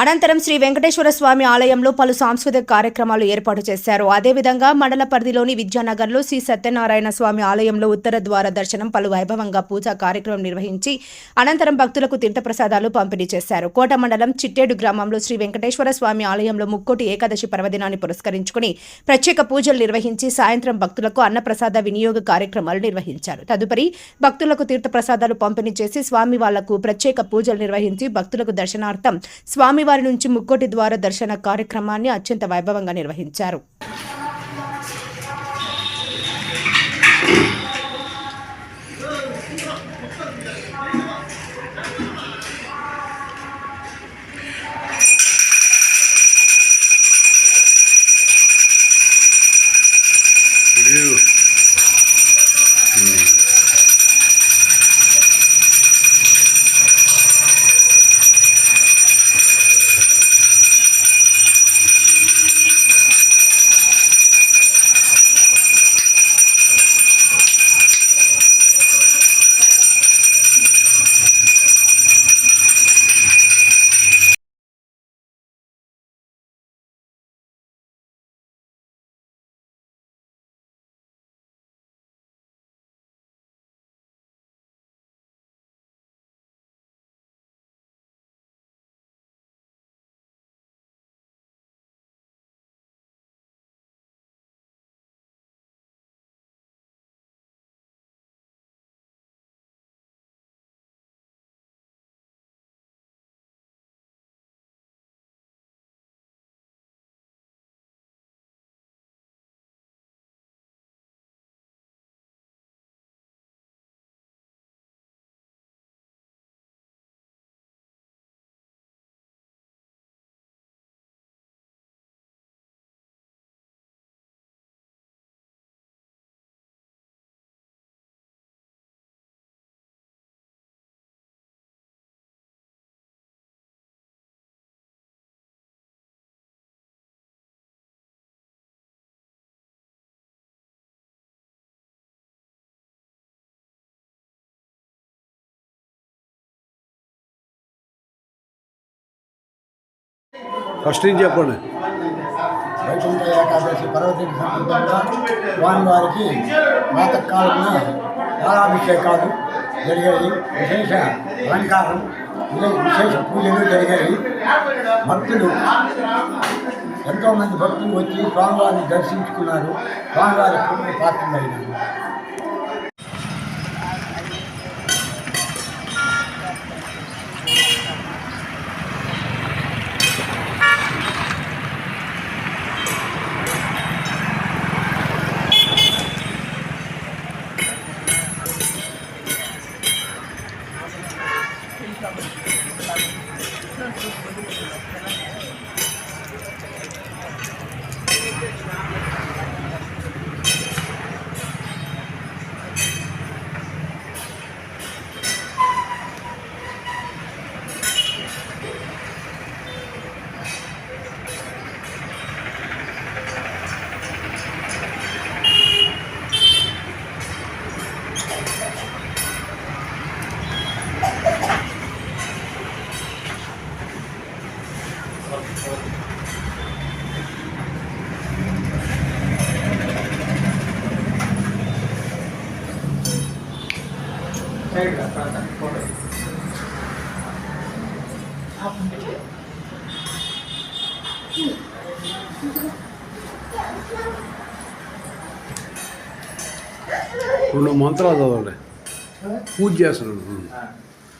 అనంతరం శ్రీ వెంకటేశ్వర స్వామి ఆలయంలో పలు సాంస్కృతిక కార్యక్రమాలు ఏర్పాటు చేశారు. అదేవిధంగా మండల పరిధిలోని విద్యానగర్లో శ్రీ సత్యనారాయణ స్వామి ఆలయంలో ఉత్తర ద్వార దర్శనం పలు వైభవంగా పూజా కార్యక్రమం నిర్వహించి అనంతరం భక్తులకు తీర్థప్రసాదాలు పంపిణీ చేశారు. కోట మండలం చిట్టేడు గ్రామంలో శ్రీ వెంకటేశ్వర స్వామి ఆలయంలో ముక్కోటి ఏకాదశి పర్వదినాన్ని పురస్కరించుకుని ప్రత్యేక పూజలు నిర్వహించి సాయంత్రం భక్తులకు అన్నప్రసాద వినియోగ కార్యక్రమాలు నిర్వహించారు. తదుపరి భక్తులకు తీర్థప్రసాదాలు పంపిణీ చేసి స్వామి వాళ్ళకు ప్రత్యేక పూజలు నిర్వహించి భక్తులకు దర్శనార్థం స్వామి వారి నుంచి ముక్కోటి ద్వార దర్శన కార్యక్రమాన్ని అత్యంత వైభవంగా నిర్వహించారు. ఫస్ట్ నుంచి చెప్పండి. వైకుంఠ ఏకాదశి పర్వదిన సందర్భంగా స్వామివారికి ప్రాతకాలమున పాలాభిషేకాలు జరిగాయి. విశేష అలంకారం విశేష పూజలు జరిగాయి. భక్తులు ఎంతోమంది భక్తులు వచ్చి స్వామివారిని దర్శించుకున్నారు. స్వామివారి కృపకు 何それを言うてるか分からない。రెండు మంత్రాలు చదవండి పూజ చేస్తున్నాడు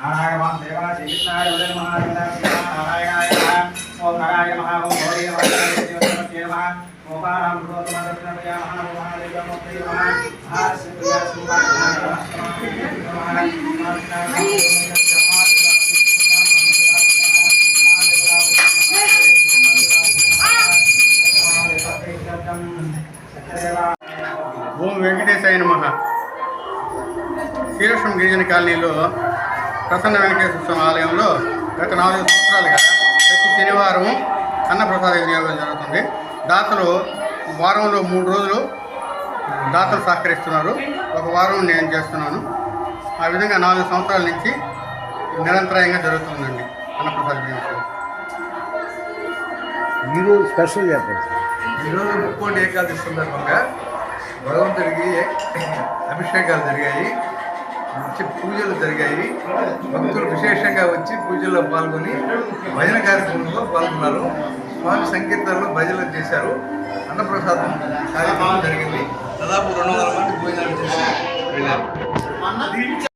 నారాయణ దేవా శ్రీకృష్ణాయ ఉదయ మహారాయ ఓం నారాయ వెంకటేశాయ నమ. శ్రీలక్ష్మం గిరిజన కాలనీలో ప్రసన్న వెంకటేశ్వర స్వామి ఆలయంలో గత నాలుగు సంవత్సరాలుగా ప్రతి శనివారం అన్నప్రసాద వినియోగం జరుగుతుంది. దాతలు వారంలో మూడు రోజులు దాతలు సహకరిస్తున్నారు. ఒక వారం నేను చేస్తున్నాను. ఆ విధంగా నాలుగు సంవత్సరాల నుంచి నిరంతరాయంగా జరుగుతుందండి అన్నప్రసాద వినియోగం. ఈరోజు స్పెషల్ చెప్పండి ఈరోజు ముక్కోటి ఏకాదశి సందర్భంగా భగవంతుడికి అభిషేకాలు జరిగాయి. మంచి పూజలు జరిగాయి. భక్తులు విశేషంగా వచ్చి పూజల్లో పాల్గొని భజన కార్యక్రమంలో పాల్గొన్నారు. స్వామి సంకీర్తనలో భజనలు చేశారు. అన్నప్రసాదం కార్యక్రమం జరిగింది. దాదాపు రెండు వందల మంది భోజనాలు చేసి వెళ్ళారు